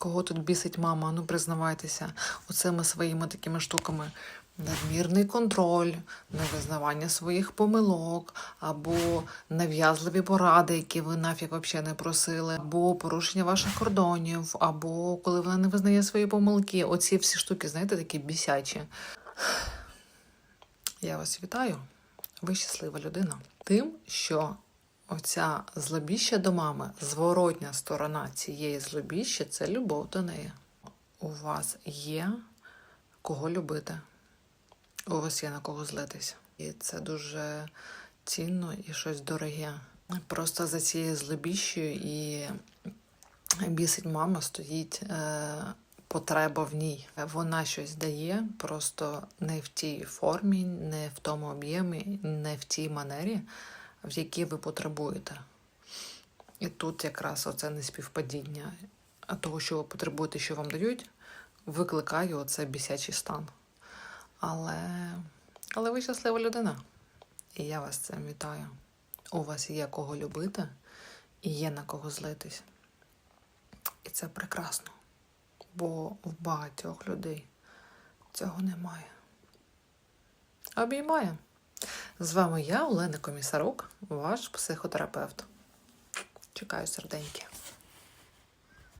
Кого тут бісить мама? Ну признавайтеся, оцими своїми такими штуками. Надмірний контроль, невизнавання своїх помилок, або нав'язливі поради, які ви нафіг взагалі не просили, або порушення ваших кордонів, або коли вона не визнає свої помилки. Оці всі штуки, знаєте, такі бісячі. Я вас вітаю. Ви щаслива людина. Тим, що оця злобіща до мами, зворотня сторона цієї злобіщі це любов до неї. У вас є кого любити, у вас є на кого злитись. І це дуже цінно і щось дороге. Просто за цією злобіщою і бісить мама стоїть е, потреба в ній. Вона щось дає, просто не в тій формі, не в тому об'ємі, не в тій манері, в якій ви потребуєте. І тут якраз оце неспівпадіння того, що ви потребуєте, що вам дають, викликає оце бісячий стан. Але, але ви щаслива людина. І я вас цим вітаю. У вас є кого любити і є на кого злитись. І це прекрасно. Бо в багатьох людей цього немає. Обіймаю. З вами я, Олена Комісарук, ваш психотерапевт. Чекаю серденьки.